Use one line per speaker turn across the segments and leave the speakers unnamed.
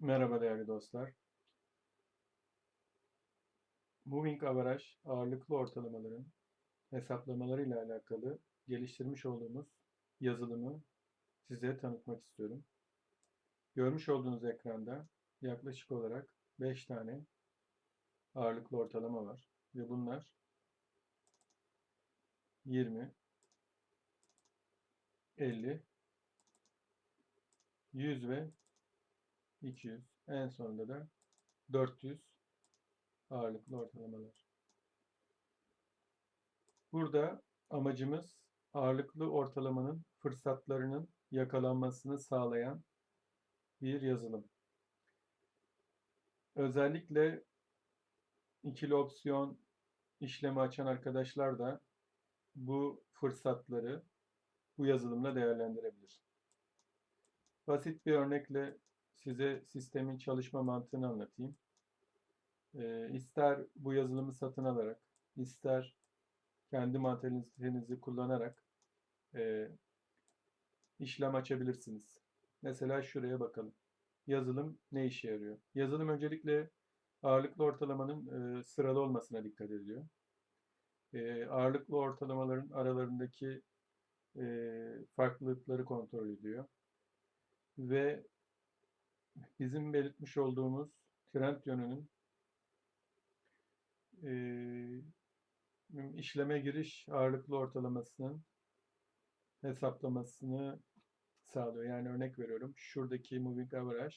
Merhaba değerli dostlar. Moving Average ağırlıklı ortalamaların hesaplamaları ile alakalı geliştirmiş olduğumuz yazılımı size tanıtmak istiyorum. Görmüş olduğunuz ekranda yaklaşık olarak 5 tane ağırlıklı ortalama var ve bunlar 20, 50, 100 ve 200. En sonunda da 400 ağırlıklı ortalamalar. Burada amacımız ağırlıklı ortalamanın fırsatlarının yakalanmasını sağlayan bir yazılım. Özellikle ikili opsiyon işlemi açan arkadaşlar da bu fırsatları bu yazılımla değerlendirebilir. Basit bir örnekle size sistemin çalışma mantığını anlatayım. E, ister bu yazılımı satın alarak, ister kendi mantalitenizi kullanarak e, işlem açabilirsiniz. Mesela şuraya bakalım. Yazılım ne işe yarıyor? Yazılım öncelikle ağırlıklı ortalamanın e, sıralı olmasına dikkat ediyor. E, ağırlıklı ortalamaların aralarındaki farklılıkları kontrol ediyor. Ve bizim belirtmiş olduğumuz trend yönünün e, işleme giriş ağırlıklı ortalamasının hesaplamasını sağlıyor. Yani örnek veriyorum. Şuradaki moving average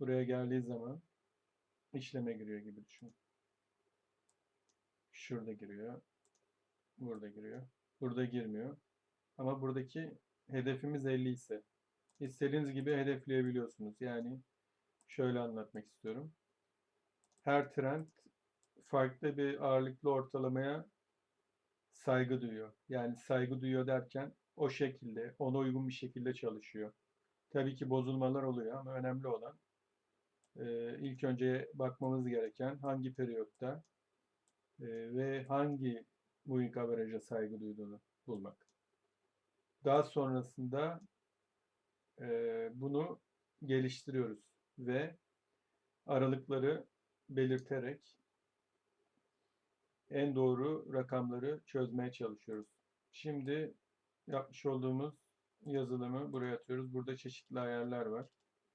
buraya geldiği zaman işleme giriyor gibi düşünün. Şurada giriyor. Burada giriyor. Burada girmiyor. Ama buradaki hedefimiz 50 ise istediğiniz gibi hedefleyebiliyorsunuz. Yani şöyle anlatmak istiyorum. Her trend farklı bir ağırlıklı ortalamaya saygı duyuyor. Yani saygı duyuyor derken o şekilde, ona uygun bir şekilde çalışıyor. Tabii ki bozulmalar oluyor ama önemli olan e, ilk önce bakmamız gereken hangi periyotta e, ve hangi moving average'a saygı duyduğunu bulmak. Daha sonrasında bunu geliştiriyoruz ve aralıkları belirterek en doğru rakamları çözmeye çalışıyoruz. Şimdi yapmış olduğumuz yazılımı buraya atıyoruz. Burada çeşitli ayarlar var.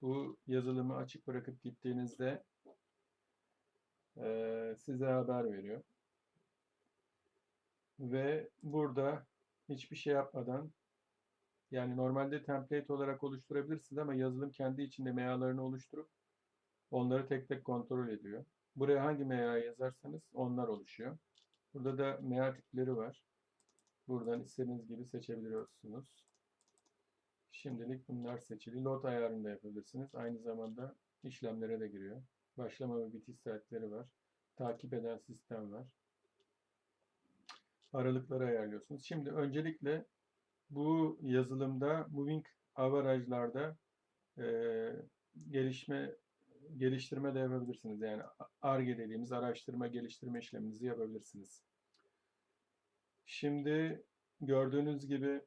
Bu yazılımı açık bırakıp gittiğinizde e, size haber veriyor. Ve burada hiçbir şey yapmadan yani normalde template olarak oluşturabilirsiniz ama yazılım kendi içinde mealarını oluşturup onları tek tek kontrol ediyor. Buraya hangi mea yazarsanız onlar oluşuyor. Burada da mea tipleri var. Buradan istediğiniz gibi seçebiliyorsunuz. Şimdilik bunlar seçili. Load ayarını da yapabilirsiniz. Aynı zamanda işlemlere de giriyor. Başlama ve bitiş saatleri var. Takip eden sistem var. Aralıkları ayarlıyorsunuz. Şimdi öncelikle bu yazılımda moving average'larda e, gelişme geliştirme de yapabilirsiniz. Yani ARGE dediğimiz araştırma geliştirme işleminizi yapabilirsiniz. Şimdi gördüğünüz gibi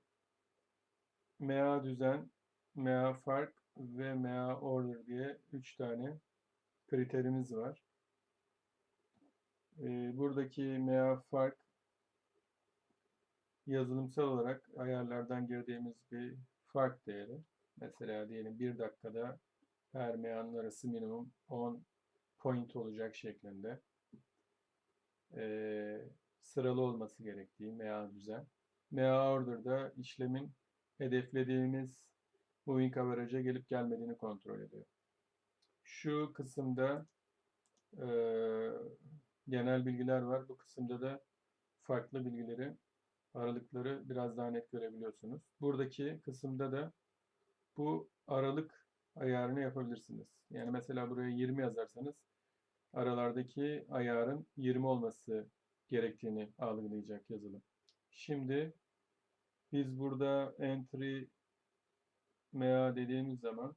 MEA düzen, MEA fark ve MEA order diye 3 tane kriterimiz var. Buradaki MEA fark yazılımsal olarak ayarlardan girdiğimiz bir fark değeri. Mesela diyelim 1 dakikada her meyanın arası minimum 10 point olacak şeklinde ee, sıralı olması gerektiği MEA düzen. MEA order'da işlemin hedeflediğimiz moving average'a gelip gelmediğini kontrol ediyor. Şu kısımda e, genel bilgiler var. Bu kısımda da farklı bilgileri aralıkları biraz daha net görebiliyorsunuz. Buradaki kısımda da bu aralık ayarını yapabilirsiniz. Yani mesela buraya 20 yazarsanız aralardaki ayarın 20 olması gerektiğini algılayacak yazılım. Şimdi biz burada entry mea dediğimiz zaman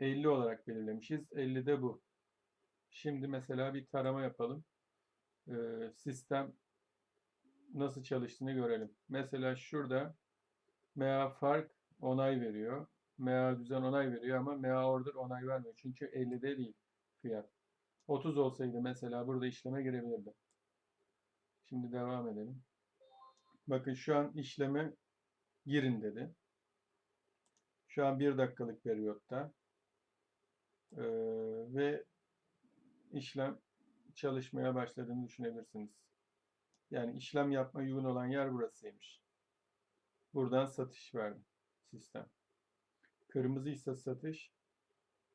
50 olarak belirlemişiz. 50 de bu. Şimdi mesela bir tarama yapalım. Ee, sistem nasıl çalıştığını görelim. Mesela şurada mea fark onay veriyor. MA düzen onay veriyor ama MA order onay vermiyor. Çünkü 50'de değil fiyat. 30 olsaydı mesela burada işleme girebilirdi. Şimdi devam edelim. Bakın şu an işleme girin dedi. Şu an 1 dakikalık periyotta. Ee, ve işlem çalışmaya başladığını düşünebilirsiniz. Yani işlem yapma uygun olan yer burasıymış. Buradan satış verdi sistem. Kırmızı ise satış,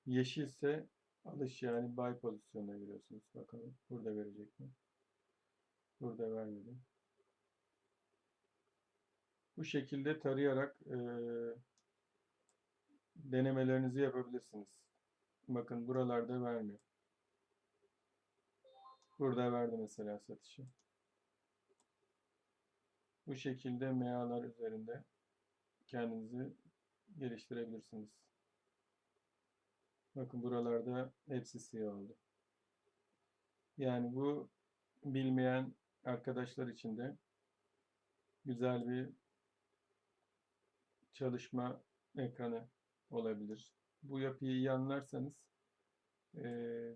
yeşilse alış yani buy pozisyonuna giriyorsunuz. Bakalım burada verecek mi? Burada vermedi. Bu şekilde tarayarak e, denemelerinizi yapabilirsiniz. Bakın buralarda vermiyor. Burada verdi mesela satışı. Bu şekilde MA'lar üzerinde kendinizi geliştirebilirsiniz. Bakın buralarda hepsi siyah oldu. Yani bu bilmeyen arkadaşlar için de güzel bir çalışma ekranı olabilir. Bu yapıyı iyi anlarsanız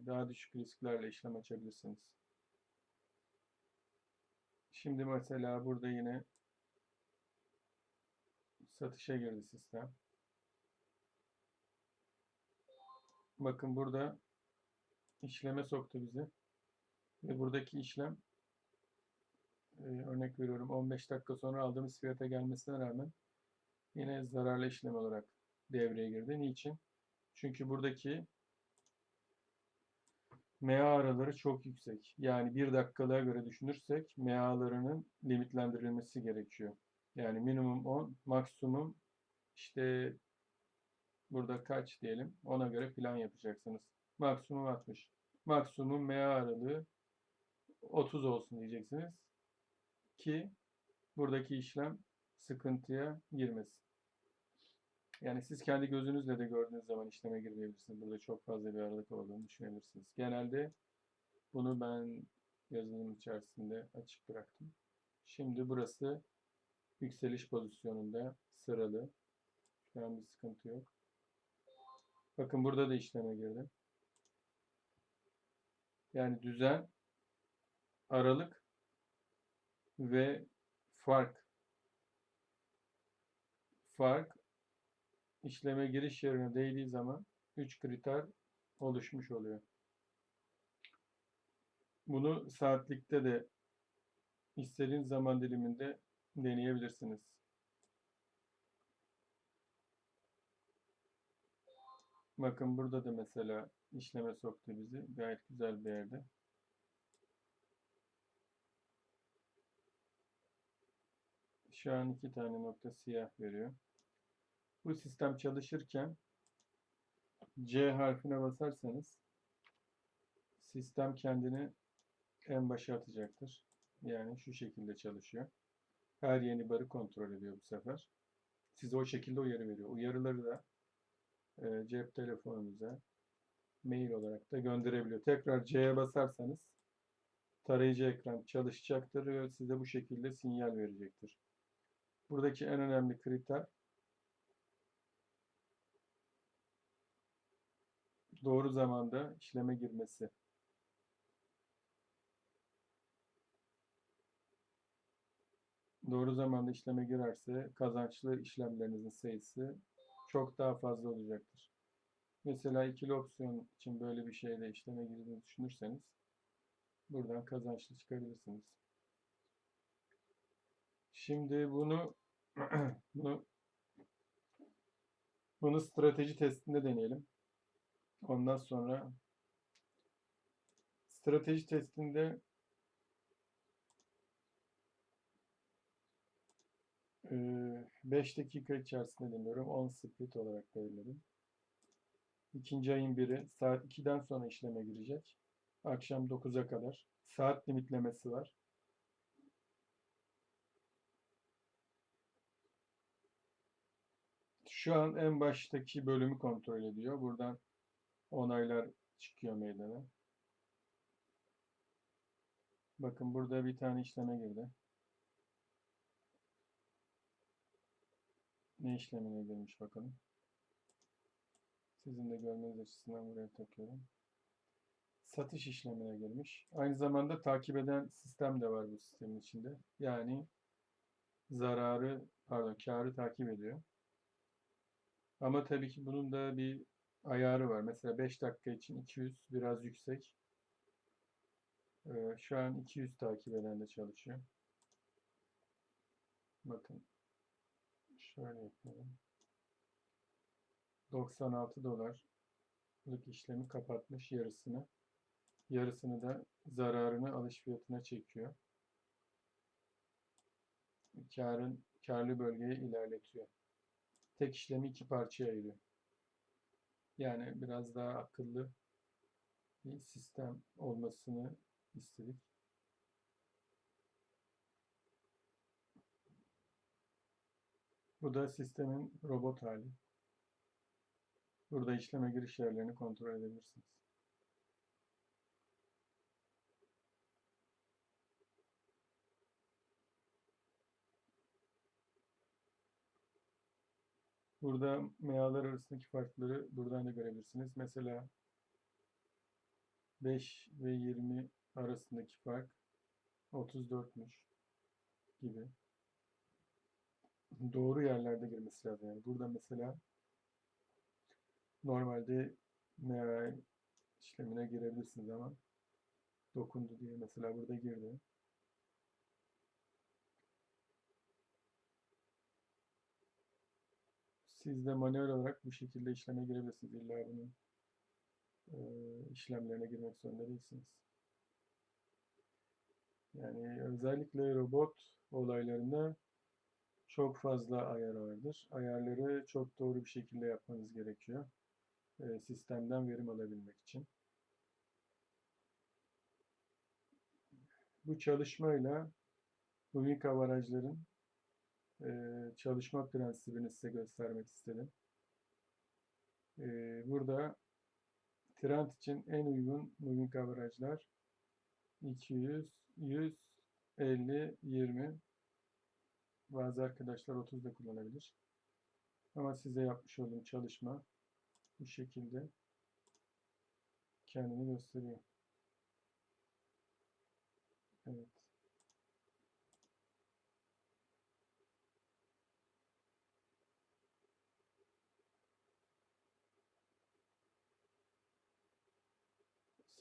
daha düşük risklerle işlem açabilirsiniz. Şimdi mesela burada yine satışa girdi sistem. Bakın burada işleme soktu bizi. Ve buradaki işlem e, örnek veriyorum 15 dakika sonra aldığımız fiyata gelmesine rağmen yine zararlı işlem olarak devreye girdi. Niçin? Çünkü buradaki MA araları çok yüksek. Yani bir dakikalığa göre düşünürsek MA'larının limitlendirilmesi gerekiyor. Yani minimum 10, maksimum işte burada kaç diyelim ona göre plan yapacaksınız. Maksimum 60. Maksimum MA aralığı 30 olsun diyeceksiniz ki buradaki işlem sıkıntıya girmesin. Yani siz kendi gözünüzle de gördüğünüz zaman işleme girmeyebilirsiniz. Burada çok fazla bir aralık olduğunu düşünebilirsiniz. Genelde bunu ben yazılım içerisinde açık bıraktım. Şimdi burası yükseliş pozisyonunda sıralı. Şu an bir sıkıntı yok. Bakın burada da işleme girdi. Yani düzen, aralık ve fark. Fark işleme giriş yerine değdiği zaman 3 kriter oluşmuş oluyor. Bunu saatlikte de istediğiniz zaman diliminde deneyebilirsiniz. Bakın burada da mesela işleme soktu bizi. Gayet güzel bir yerde. Şu an iki tane nokta siyah veriyor. Bu sistem çalışırken C harfine basarsanız sistem kendini en başa atacaktır. Yani şu şekilde çalışıyor. Her yeni barı kontrol ediyor bu sefer. Size o şekilde uyarı veriyor. Uyarıları da e, cep telefonunuza mail olarak da gönderebiliyor. Tekrar C'ye basarsanız tarayıcı ekran çalışacaktır ve size bu şekilde sinyal verecektir. Buradaki en önemli kriter doğru zamanda işleme girmesi. Doğru zamanda işleme girerse kazançlı işlemlerinizin sayısı çok daha fazla olacaktır. Mesela ikili opsiyon için böyle bir şeyle işleme girdiğini düşünürseniz buradan kazançlı çıkabilirsiniz. Şimdi bunu bunu bunu strateji testinde deneyelim. Ondan sonra strateji testinde 5 dakika içerisinde deniyorum. 10 split olarak belirledim. İkinci ayın biri saat 2'den sonra işleme girecek. Akşam 9'a kadar. Saat limitlemesi var. Şu an en baştaki bölümü kontrol ediyor. Buradan onaylar çıkıyor meydana. Bakın burada bir tane işleme girdi. Ne işlemine girmiş bakalım. Sizin de görmeniz açısından buraya takıyorum. Satış işlemine girmiş. Aynı zamanda takip eden sistem de var bu sistemin içinde. Yani zararı, pardon, karı takip ediyor. Ama tabii ki bunun da bir ayarı var. Mesela 5 dakika için 200 biraz yüksek. Ee, şu an 200 takip eden de çalışıyor. Bakın. Şöyle yapalım. 96 dolarlık işlemi kapatmış yarısını. Yarısını da zararını alış fiyatına çekiyor. Karın karlı bölgeye ilerletiyor. Tek işlemi iki parçaya ayırıyor. Yani biraz daha akıllı bir sistem olmasını istedik. Bu da sistemin robot hali. Burada işleme giriş yerlerini kontrol edebilirsiniz. Burada mealar arasındaki farkları buradan da görebilirsiniz. Mesela 5 ve 20 arasındaki fark 34'müş gibi. Doğru yerlerde girmesi lazım. Yani burada mesela normalde mea işlemine girebilirsiniz ama dokundu diye mesela burada girdi. Siz de manuel olarak bu şekilde işleme girebilirsiniz. İlla bunun e, işlemlerine girmek zorunda değilsiniz. Yani özellikle robot olaylarında çok fazla ayar vardır. Ayarları çok doğru bir şekilde yapmanız gerekiyor. E, sistemden verim alabilmek için. Bu çalışmayla avarajların e, çalışma prensibini size göstermek istedim. E, burada trend için en uygun moving average'lar 200, 100, 50, 20 bazı arkadaşlar 30 da kullanabilir. Ama size yapmış olduğum çalışma bu şekilde kendini gösteriyor. Evet.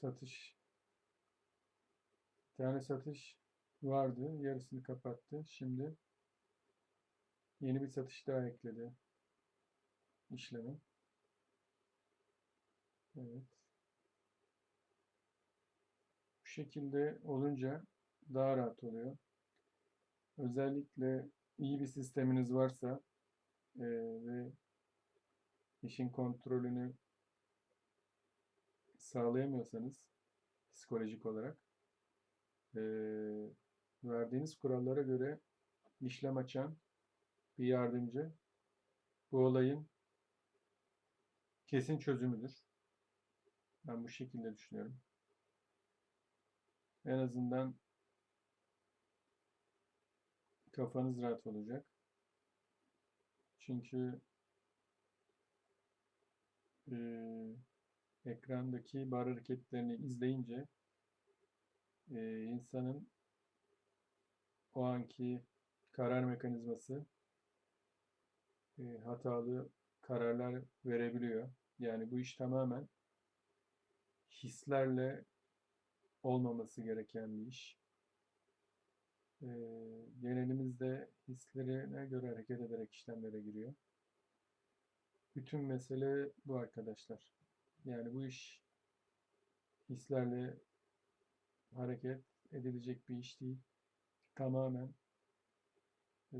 Satış. Bir tane satış vardı. Yarısını kapattı. Şimdi yeni bir satış daha ekledi işlemi. Evet. Bu şekilde olunca daha rahat oluyor. Özellikle iyi bir sisteminiz varsa e, ve işin kontrolünü sağlayamıyorsanız psikolojik olarak e, verdiğiniz kurallara göre işlem açan bir yardımcı bu olayın kesin çözümüdür. Ben bu şekilde düşünüyorum. En azından kafanız rahat olacak. Çünkü ekrandaki bar hareketlerini izleyince e, insanın o anki karar mekanizması e, hatalı kararlar verebiliyor. Yani bu iş tamamen hislerle olmaması gereken bir iş. E, genelimizde hislerine göre hareket ederek işlemlere giriyor. Bütün mesele bu arkadaşlar. Yani bu iş hislerle hareket edilecek bir iş değil. Tamamen e,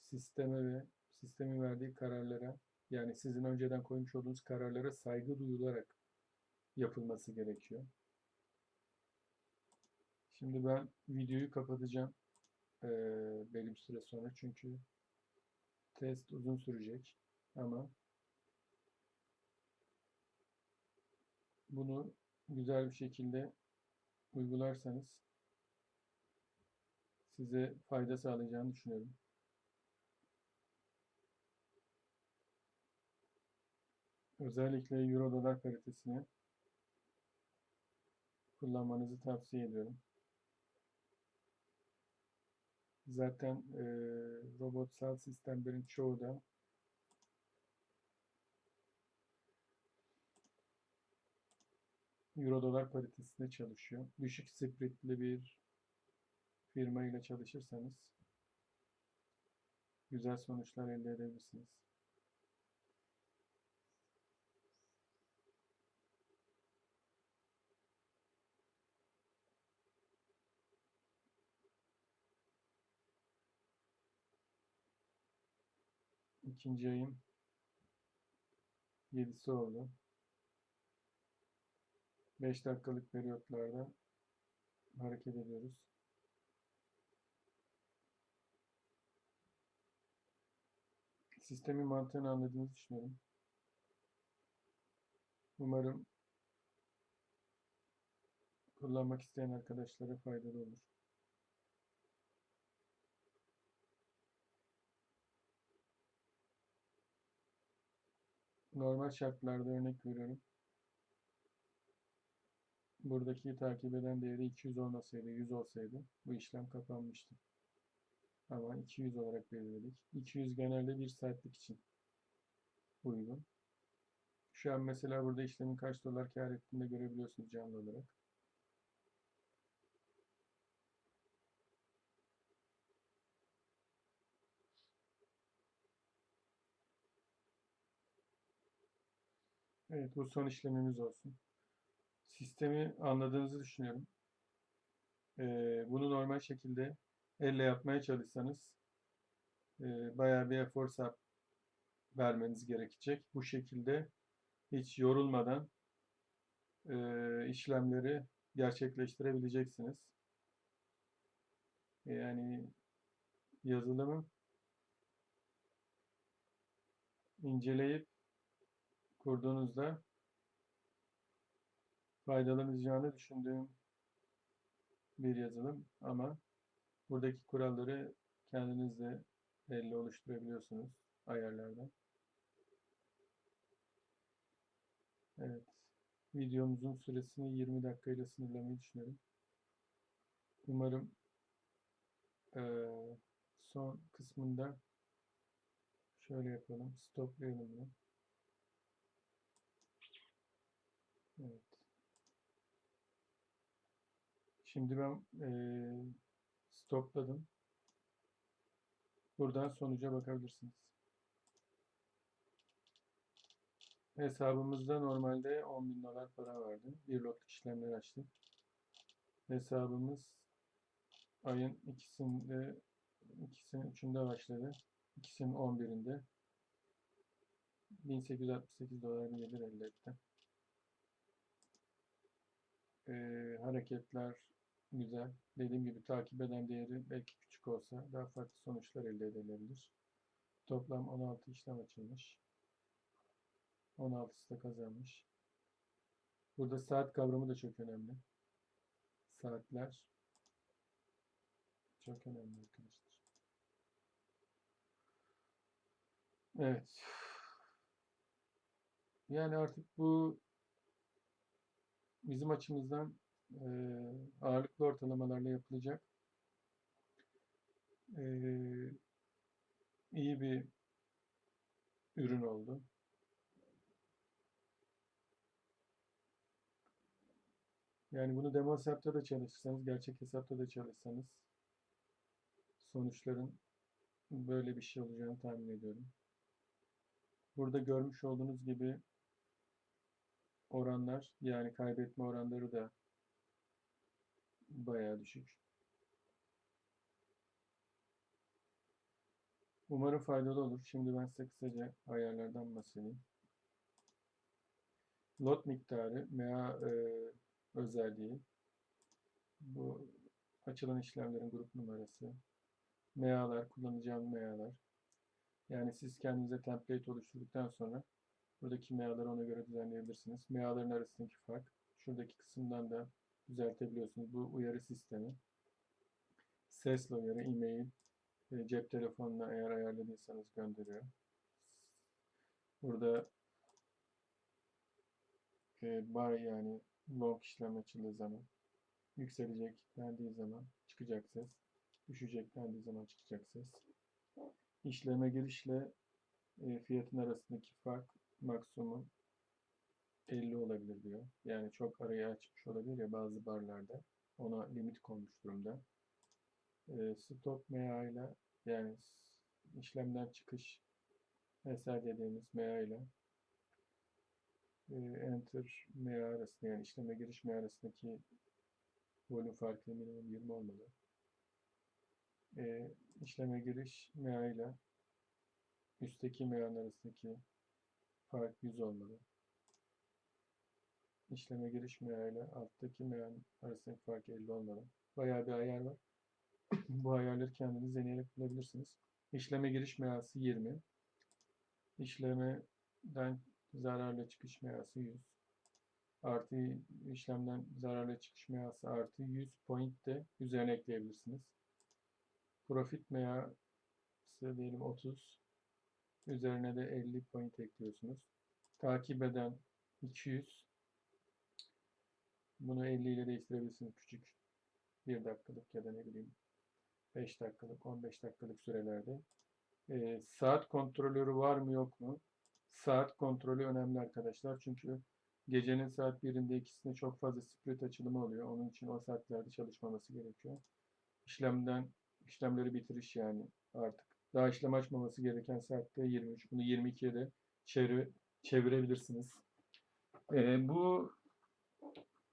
sisteme ve sistemin verdiği kararlara yani sizin önceden koymuş olduğunuz kararlara saygı duyularak yapılması gerekiyor. Şimdi ben videoyu kapatacağım e, belli bir süre sonra çünkü test uzun sürecek ama bunu güzel bir şekilde uygularsanız size fayda sağlayacağını düşünüyorum. Özellikle Euro dolar paritesini kullanmanızı tavsiye ediyorum. Zaten e, robotsal sistemlerin çoğu da Euro dolar paritesinde çalışıyor. Düşük spreadli bir firma ile çalışırsanız güzel sonuçlar elde edebilirsiniz. İkinci ayın 7'si oldu. 5 dakikalık periyotlarda hareket ediyoruz. Sistemin mantığını anladığınızı düşünüyorum. Umarım kullanmak isteyen arkadaşlara faydalı olur. Normal şartlarda örnek veriyorum. Buradaki takip eden değeri 200 olmasaydı, 100 olsaydı bu işlem kapanmıştı. Ama 200 olarak belirledik. 200 genelde 1 saatlik için uygun. Şu an mesela burada işlemin kaç dolar kar ettiğini de görebiliyorsunuz canlı olarak. Evet bu son işlemimiz olsun. Sistemi anladığınızı düşünüyorum. Ee, bunu normal şekilde elle yapmaya çalışsanız e, bayağı bir efor sarf vermeniz gerekecek. Bu şekilde hiç yorulmadan e, işlemleri gerçekleştirebileceksiniz. Yani yazılımı inceleyip kurduğunuzda faydalanacağını düşündüğüm bir yazılım ama buradaki kuralları kendiniz de elle oluşturabiliyorsunuz ayarlardan. Evet. Videomuzun süresini 20 dakika ile sınırlamayı düşünüyorum. Umarım eee, son kısmında şöyle yapalım. Stoplayalım bunu. Evet. Şimdi ben eee, stopladım. Buradan sonuca bakabilirsiniz. Hesabımızda normalde 10.000 dolar para vardı. Bir lotluk işlemler açtık. Hesabımız ayın ikisinde, ikisinin üçünde başladı. İkisinin 11'inde 1868 dolar bir gelir elde etti. Ee, hareketler güzel. Dediğim gibi takip eden değeri belki küçük olsa daha farklı sonuçlar elde edilebilir. Toplam 16 işlem açılmış. 16'sı da kazanmış. Burada saat kavramı da çok önemli. Saatler çok önemli arkadaşlar. Evet. Yani artık bu bizim açımızdan ağırlıklı ortalamalarla yapılacak iyi bir ürün oldu. Yani bunu demo hesapta da çalışırsanız, gerçek hesapta da çalışsanız sonuçların böyle bir şey olacağını tahmin ediyorum. Burada görmüş olduğunuz gibi oranlar yani kaybetme oranları da bayağı düşük. Umarım faydalı olur. Şimdi ben size kısaca ayarlardan bahsedeyim. Lot miktarı, MA e, özelliği, bu açılan işlemlerin grup numarası, MA'lar, kullanacağım MA'lar. Yani siz kendinize template oluşturduktan sonra buradaki MA'ları ona göre düzenleyebilirsiniz. MA'ların arasındaki fark, şuradaki kısımdan da düzeltebiliyorsunuz. Bu uyarı sistemi. Sesle uyarı, e-mail, e, cep telefonuna eğer ayarladıysanız gönderiyor. Burada e, bar yani long işlem açıldığı zaman yükselecek dendiği zaman çıkacak ses. Düşecek dendiği zaman çıkacak ses. İşleme girişle e, fiyatın arasındaki fark maksimum 50 olabilir diyor. Yani çok arayı açmış olabilir ya bazı barlarda. Ona limit konmuş durumda. E, stop MA ile yani işlemden çıkış SR dediğimiz MA ile e, enter MA arasında yani işleme giriş MA arasındaki volüm farkı minimum 20 olmalı. E, işleme giriş MA ile üstteki MA'nın arasındaki fark 100 olmalı. İşleme giriş MA ile alttaki MA'nın arasındaki fark 50 olmalı. Bayağı bir ayar var. Bu ayarları kendiniz deneyerek bulabilirsiniz. İşleme giriş MA'sı 20. İşlemeden zararla çıkış MA'sı 100. Artı işlemden zararla çıkış MA'sı artı 100 point de üzerine ekleyebilirsiniz. Profit MA'sı diyelim 30. Üzerine de 50 point ekliyorsunuz. Takip eden 200. Bunu 50 ile değiştirebilirsiniz küçük 1 dakikalık ya da ne bileyim 5 dakikalık, 15 dakikalık sürelerde. Ee, saat kontrolörü var mı yok mu? Saat kontrolü önemli arkadaşlar. Çünkü gecenin saat 1'inde ikisinde çok fazla split açılımı oluyor. Onun için o saatlerde çalışmaması gerekiyor. İşlemden işlemleri bitiriş yani artık. Daha işlem açmaması gereken saatte 23. Bunu 22'ye de çevir, çevirebilirsiniz. Ee, bu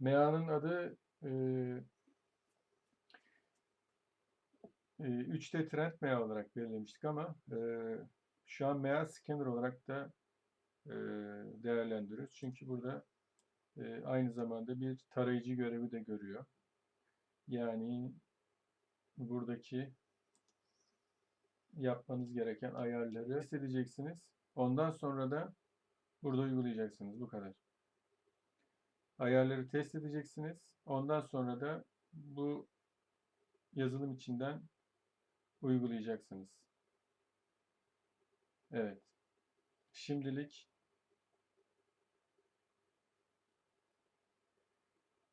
MEA'nın adı e, e, 3D Trend MEA olarak belirlemiştik ama e, şu an MEA Scanner olarak da e, değerlendiriyoruz. Çünkü burada e, aynı zamanda bir tarayıcı görevi de görüyor. Yani buradaki yapmanız gereken ayarları test edeceksiniz. Ondan sonra da burada uygulayacaksınız. Bu kadar. Ayarları test edeceksiniz. Ondan sonra da bu yazılım içinden uygulayacaksınız. Evet. Şimdilik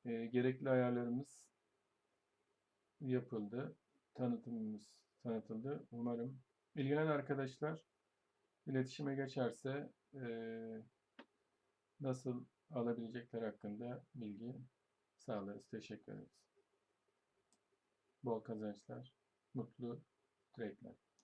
e, gerekli ayarlarımız yapıldı. Tanıtımımız tanıtıldı. Umarım ilgilenen arkadaşlar iletişime geçerse e, nasıl alabilecekler hakkında bilgi sağlarız. Teşekkür ederiz. Bol kazançlar, mutlu trade'ler.